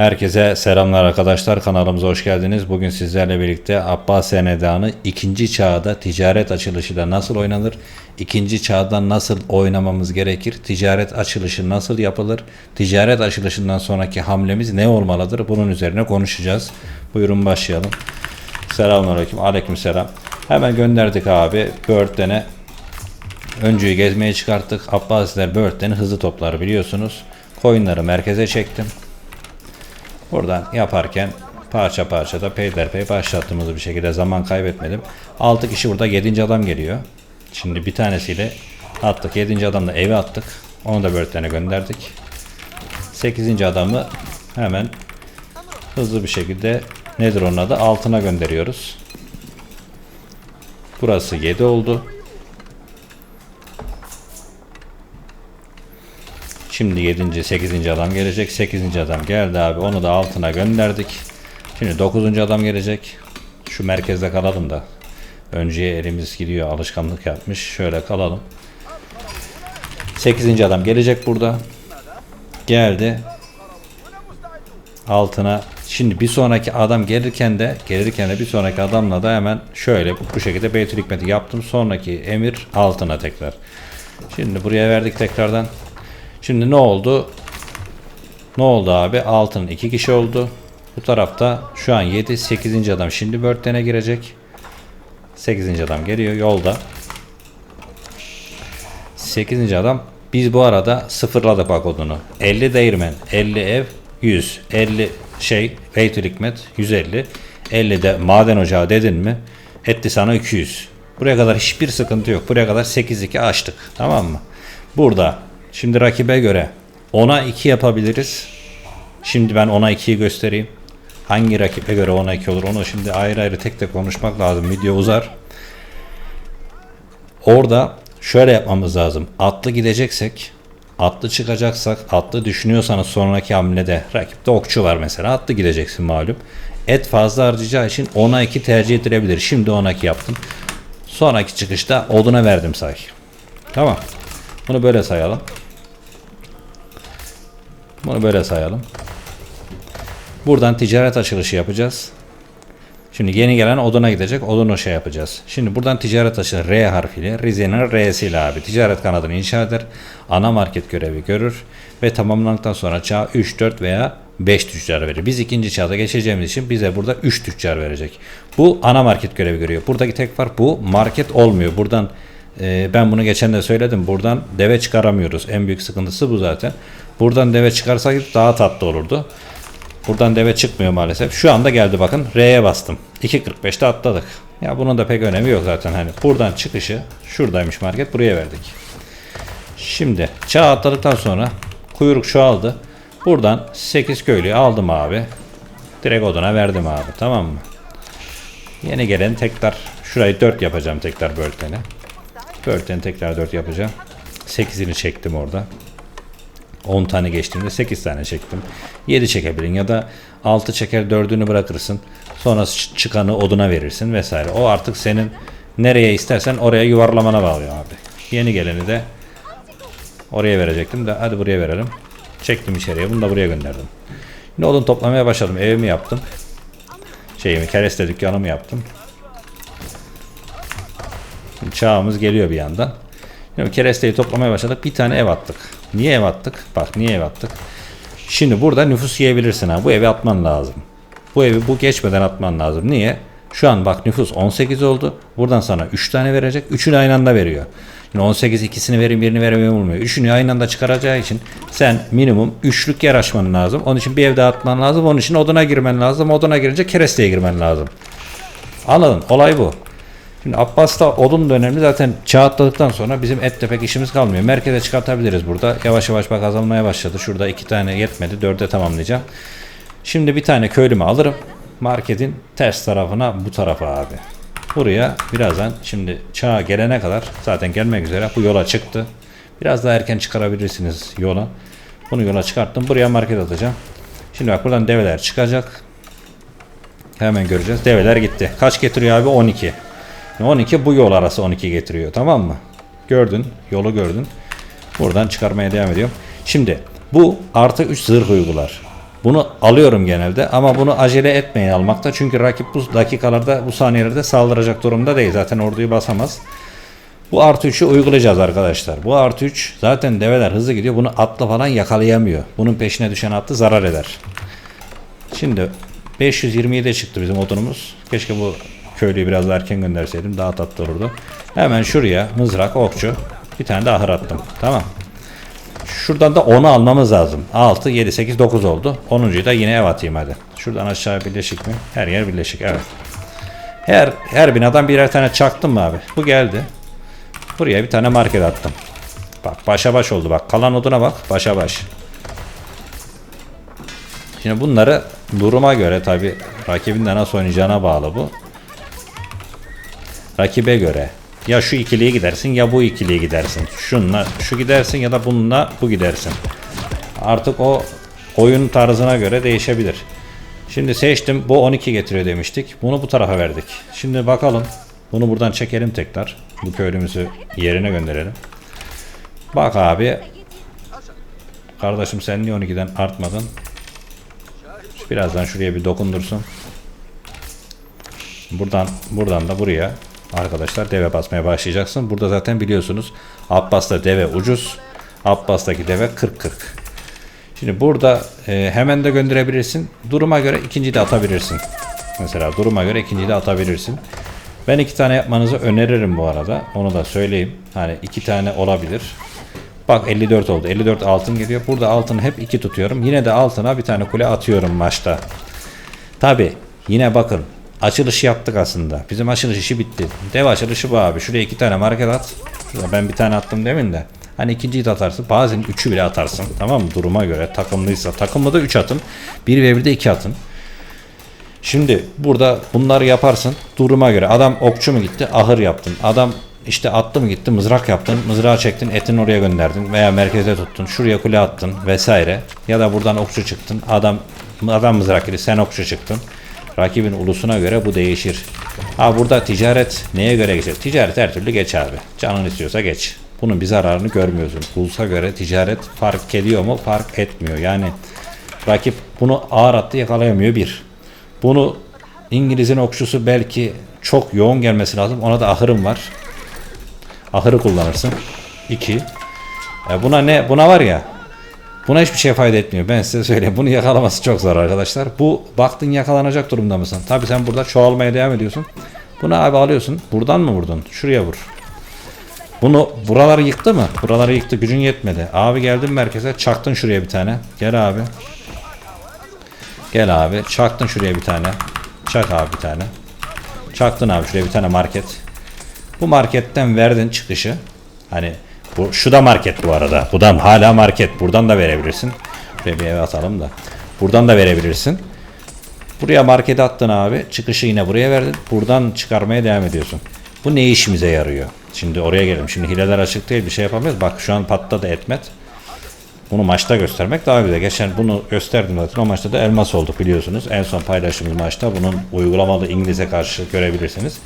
Herkese selamlar arkadaşlar. Kanalımıza hoş geldiniz. Bugün sizlerle birlikte Abbas Hanedanı ikinci çağda ticaret açılışıyla nasıl oynanır? İkinci çağda nasıl oynamamız gerekir? Ticaret açılışı nasıl yapılır? Ticaret açılışından sonraki hamlemiz ne olmalıdır? Bunun üzerine konuşacağız. Buyurun başlayalım. Selamünaleyküm. Aleykümselam. Hemen gönderdik abi. Birdden'e Öncüyü gezmeye çıkarttık. Abbasiler Birdden'i hızlı toplar biliyorsunuz. Coin'ları merkeze çektim. Buradan yaparken parça parça da peyderpey başlattığımız bir şekilde zaman kaybetmedim. 6 kişi burada 7. adam geliyor. Şimdi bir tanesiyle attık. 7. adamla eve attık. Onu da Birdden'e gönderdik. 8. adamı hemen hızlı bir şekilde nedir onun adı altına gönderiyoruz. Burası 7 oldu. Şimdi 7. 8. adam gelecek. 8. adam geldi abi. Onu da altına gönderdik. Şimdi 9. adam gelecek. Şu merkezde kalalım da. Önceye elimiz gidiyor. Alışkanlık yapmış. Şöyle kalalım. 8. adam gelecek burada. Geldi. Altına Şimdi bir sonraki adam gelirken de gelirken de bir sonraki adamla da hemen şöyle bu, şekilde Beytül Hikmet'i yaptım. Sonraki emir altına tekrar. Şimdi buraya verdik tekrardan. Şimdi ne oldu? Ne oldu abi? Altın iki kişi oldu. Bu tarafta şu an 7 8. adam şimdi Birdden'e girecek. 8. adam geliyor yolda. 8. adam biz bu arada sıfırladık bak odunu. 50 değirmen, 50 ev, 100, 50 şey Beytül Hikmet 150, 50 de maden ocağı dedin mi etti sana 200. Buraya kadar hiçbir sıkıntı yok. Buraya kadar 8-2 açtık. Tamam mı? Burada Şimdi rakibe göre 10'a 2 yapabiliriz. Şimdi ben 10'a 2'yi göstereyim. Hangi rakibe göre 10'a 2 olur onu şimdi ayrı ayrı tek tek konuşmak lazım. Video uzar. Orada şöyle yapmamız lazım. Atlı gideceksek, atlı çıkacaksak, atlı düşünüyorsanız sonraki hamlede rakipte okçu var mesela. Atlı gideceksin malum. Et fazla harcayacağı için 10'a 2 tercih edilebilir. Şimdi 10'a 2 yaptım. Sonraki çıkışta oduna verdim say. Tamam. Bunu böyle sayalım. Bunu böyle sayalım. Buradan ticaret açılışı yapacağız. Şimdi yeni gelen oduna gidecek. Odunu şey yapacağız. Şimdi buradan ticaret açılışı R harfiyle Rize'nin R'siyle abi. Ticaret kanadını inşa eder. Ana market görevi görür. Ve tamamlandıktan sonra çağ 3, 4 veya 5 tüccar verir. Biz ikinci çağda geçeceğimiz için bize burada 3 tüccar verecek. Bu ana market görevi görüyor. Buradaki tek fark bu. Market olmuyor. Buradan e, ben bunu geçen de söyledim. Buradan deve çıkaramıyoruz. En büyük sıkıntısı bu zaten. Buradan deve çıkarsak daha tatlı olurdu. Buradan deve çıkmıyor maalesef. Şu anda geldi bakın. R'ye bastım. 2.45'te atladık. Ya bunun da pek önemi yok zaten. Hani buradan çıkışı şuradaymış market. Buraya verdik. Şimdi çağ atladıktan sonra kuyruk çoğaldı. Buradan 8 köylüyü aldım abi. Direkt oduna verdim abi. Tamam mı? Yeni gelen tekrar şurayı 4 yapacağım tekrar bölteni. Bölteni tekrar 4 yapacağım. 8'ini çektim orada. 10 tane geçtiğimde 8 tane çektim. 7 çekebilin ya da 6 çeker 4'ünü bırakırsın. Sonra çıkanı oduna verirsin vesaire. O artık senin nereye istersen oraya yuvarlamana bağlıyor abi. Yeni geleni de oraya verecektim de hadi buraya verelim. Çektim içeriye bunu da buraya gönderdim. Şimdi odun toplamaya başladım. Evimi yaptım. Şeyimi kereste dükkanımı yaptım. Çağımız geliyor bir yandan. Şimdi keresteyi toplamaya başladık. Bir tane ev attık. Niye ev attık? Bak niye ev attık? Şimdi burada nüfus yiyebilirsin ha. Bu evi atman lazım. Bu evi bu geçmeden atman lazım. Niye? Şu an bak nüfus 18 oldu. Buradan sana 3 tane verecek. 3'ünü aynı anda veriyor. Şimdi 18 ikisini verin birini veremiyor olmuyor. Üçünü aynı anda çıkaracağı için sen minimum üçlük yer açman lazım. Onun için bir ev dağıtman lazım. Onun için oduna girmen lazım. Oduna girince keresteye girmen lazım. Anladın? Olay bu. Şimdi Abbas'ta odun da önemli. Zaten çağ atladıktan sonra bizim etle pek işimiz kalmıyor. Merkeze çıkartabiliriz burada. Yavaş yavaş bak azalmaya başladı. Şurada iki tane yetmedi. Dörde tamamlayacağım. Şimdi bir tane köylümü alırım. Marketin ters tarafına bu tarafa abi. Buraya birazdan şimdi çağa gelene kadar zaten gelmek üzere bu yola çıktı. Biraz daha erken çıkarabilirsiniz yola. Bunu yola çıkarttım. Buraya market atacağım. Şimdi bak buradan develer çıkacak. Hemen göreceğiz. Develer gitti. Kaç getiriyor abi? 12. 12 bu yol arası 12 getiriyor tamam mı? Gördün yolu gördün. Buradan çıkarmaya devam ediyorum. Şimdi bu artı 3 zırh uygular. Bunu alıyorum genelde ama bunu acele etmeyin almakta. Çünkü rakip bu dakikalarda bu saniyelerde saldıracak durumda değil. Zaten orduyu basamaz. Bu artı 3'ü uygulayacağız arkadaşlar. Bu artı 3 zaten develer hızlı gidiyor. Bunu atla falan yakalayamıyor. Bunun peşine düşen atlı zarar eder. Şimdi 527'ye çıktı bizim odunumuz. Keşke bu köylüyü biraz daha erken gönderseydim. Daha tatlı olurdu. Hemen şuraya mızrak, okçu. Bir tane de ahır attım. Tamam. Şuradan da 10'u almamız lazım. 6, 7, 8, 9 oldu. 10'uncuyu da yine ev atayım hadi. Şuradan aşağı birleşik mi? Her yer birleşik evet. Her her binadan birer tane çaktım mı abi? Bu geldi. Buraya bir tane market attım. Bak başa baş oldu bak. Kalan oduna bak. Başa baş. Şimdi bunları duruma göre tabi rakibin de nasıl oynayacağına bağlı bu. Rakibe göre ya şu ikiliye gidersin ya bu ikiliye gidersin. Şunla şu gidersin ya da bununla bu gidersin. Artık o oyun tarzına göre değişebilir. Şimdi seçtim. Bu 12 getiriyor demiştik. Bunu bu tarafa verdik. Şimdi bakalım. Bunu buradan çekelim tekrar. Bu köylümüzü yerine gönderelim. Bak abi. Kardeşim sen niye 12'den artmadın? Birazdan şuraya bir dokundursun. Buradan buradan da buraya arkadaşlar deve basmaya başlayacaksın. Burada zaten biliyorsunuz Abbas'ta deve ucuz. Abbas'taki deve 40-40. Şimdi burada e, hemen de gönderebilirsin. Duruma göre ikinci de atabilirsin. Mesela duruma göre ikinci de atabilirsin. Ben iki tane yapmanızı öneririm bu arada. Onu da söyleyeyim. Hani iki tane olabilir. Bak 54 oldu. 54 altın geliyor. Burada altını hep iki tutuyorum. Yine de altına bir tane kule atıyorum maçta. Tabi yine bakın açılış yaptık aslında. Bizim açılış işi bitti. Dev açılışı bu abi. Şuraya iki tane market at. Ben bir tane attım demin de. Hani ikinciyi de atarsın. Bazen üçü bile atarsın. Tamam mı? Duruma göre. Takımlıysa. Takımlı da 3 atın. 1 ve 1'de 2 atın. Şimdi burada bunları yaparsın. Duruma göre. Adam okçu mu gitti? Ahır yaptın. Adam işte attı mı gitti? Mızrak yaptın. Mızrağı çektin. Etini oraya gönderdin. Veya merkeze tuttun. Şuraya kule attın. Vesaire. Ya da buradan okçu çıktın. Adam adam mızrak yedi. Sen okçu çıktın. Rakibin ulusuna göre bu değişir. Ha burada ticaret neye göre geçer? Ticaret her türlü geç abi. Canın istiyorsa geç. Bunun bir zararını görmüyorsun. Ulusa göre ticaret fark ediyor mu? Fark etmiyor. Yani rakip bunu ağır attı yakalayamıyor bir. Bunu İngiliz'in okçusu belki çok yoğun gelmesi lazım. Ona da ahırım var. Ahırı kullanırsın. 2. E buna ne? Buna var ya. Buna hiçbir şey fayda etmiyor. Ben size söyleyeyim. Bunu yakalaması çok zor arkadaşlar. Bu baktın yakalanacak durumda mısın? Tabi sen burada çoğalmaya devam ediyorsun. Bunu abi alıyorsun. Buradan mı vurdun? Şuraya vur. Bunu buraları yıktı mı? Buraları yıktı. Gücün yetmedi. Abi geldin merkeze. Çaktın şuraya bir tane. Gel abi. Gel abi. Çaktın şuraya bir tane. Çak abi bir tane. Çaktın abi şuraya bir tane market. Bu marketten verdin çıkışı. Hani bu şu da market bu arada. Bu da hala market. Buradan da verebilirsin. Şuraya bir eve atalım da. Buradan da verebilirsin. Buraya markete attın abi. Çıkışı yine buraya verdin. Buradan çıkarmaya devam ediyorsun. Bu ne işimize yarıyor? Şimdi oraya gelelim. Şimdi hileler açık değil bir şey yapamayız. Bak şu an patladı etmet. Bunu maçta göstermek daha güzel. Geçen bunu gösterdim zaten. O maçta da elmas olduk biliyorsunuz. En son paylaştığımız maçta bunun uygulamalı İngiliz'e karşı görebilirsiniz.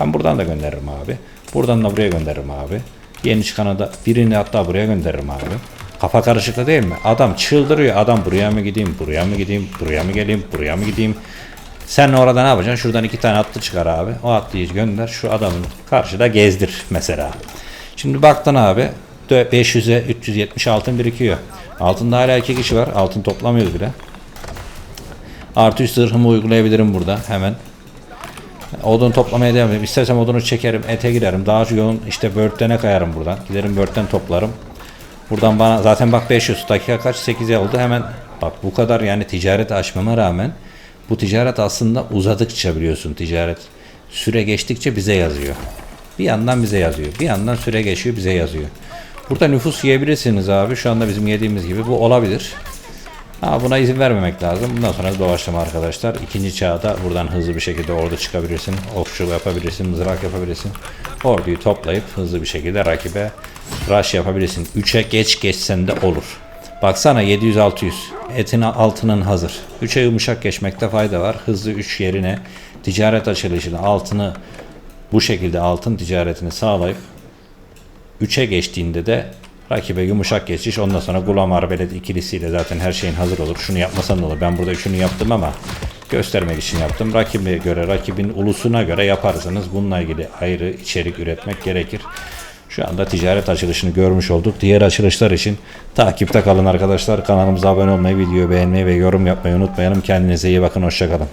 Ben buradan da gönderirim abi. Buradan da buraya gönderirim abi. Yeni çıkana da birini hatta buraya gönderirim abi. Kafa karışıklığı değil mi? Adam çıldırıyor. Adam buraya mı gideyim, buraya mı gideyim, buraya mı geleyim, buraya mı gideyim. Sen orada ne yapacaksın? Şuradan iki tane atlı çıkar abi. O atlıyı gönder. Şu adamın karşıda gezdir mesela. Şimdi baktın abi 500'e 370 altın birikiyor. Altında hala iki kişi var. Altın toplamıyoruz bile. Artı 3 zırhımı uygulayabilirim burada hemen. Odun toplamaya devam edeyim. İstersem odunu çekerim, ete girerim. Daha yoğun işte börtene kayarım buradan. Giderim börtten toplarım. Buradan bana zaten bak 500 dakika kaç 8'e oldu hemen bak bu kadar yani ticaret açmama rağmen bu ticaret aslında uzadıkça biliyorsun ticaret süre geçtikçe bize yazıyor. Bir yandan bize yazıyor. Bir yandan süre geçiyor bize yazıyor. Burada nüfus yiyebilirsiniz abi. Şu anda bizim yediğimiz gibi bu olabilir. Ha, buna izin vermemek lazım. Bundan sonra doğaçlama arkadaşlar. İkinci çağda buradan hızlı bir şekilde ordu çıkabilirsin. Okçu yapabilirsin, mızrak yapabilirsin. Orduyu toplayıp hızlı bir şekilde rakibe rush yapabilirsin. 3'e geç geçsen de olur. Baksana 700-600. Etin altının hazır. 3'e yumuşak geçmekte fayda var. Hızlı 3 yerine ticaret açılışını altını bu şekilde altın ticaretini sağlayıp 3'e geçtiğinde de Rakibe yumuşak geçiş. Ondan sonra Gulam Arbelet ikilisiyle zaten her şeyin hazır olur. Şunu yapmasan olur. Ben burada üçünü yaptım ama göstermek için yaptım. Rakibe göre, rakibin ulusuna göre yaparsınız. Bununla ilgili ayrı içerik üretmek gerekir. Şu anda ticaret açılışını görmüş olduk. Diğer açılışlar için takipte kalın arkadaşlar. Kanalımıza abone olmayı, videoyu beğenmeyi ve yorum yapmayı unutmayalım. Kendinize iyi bakın. Hoşçakalın.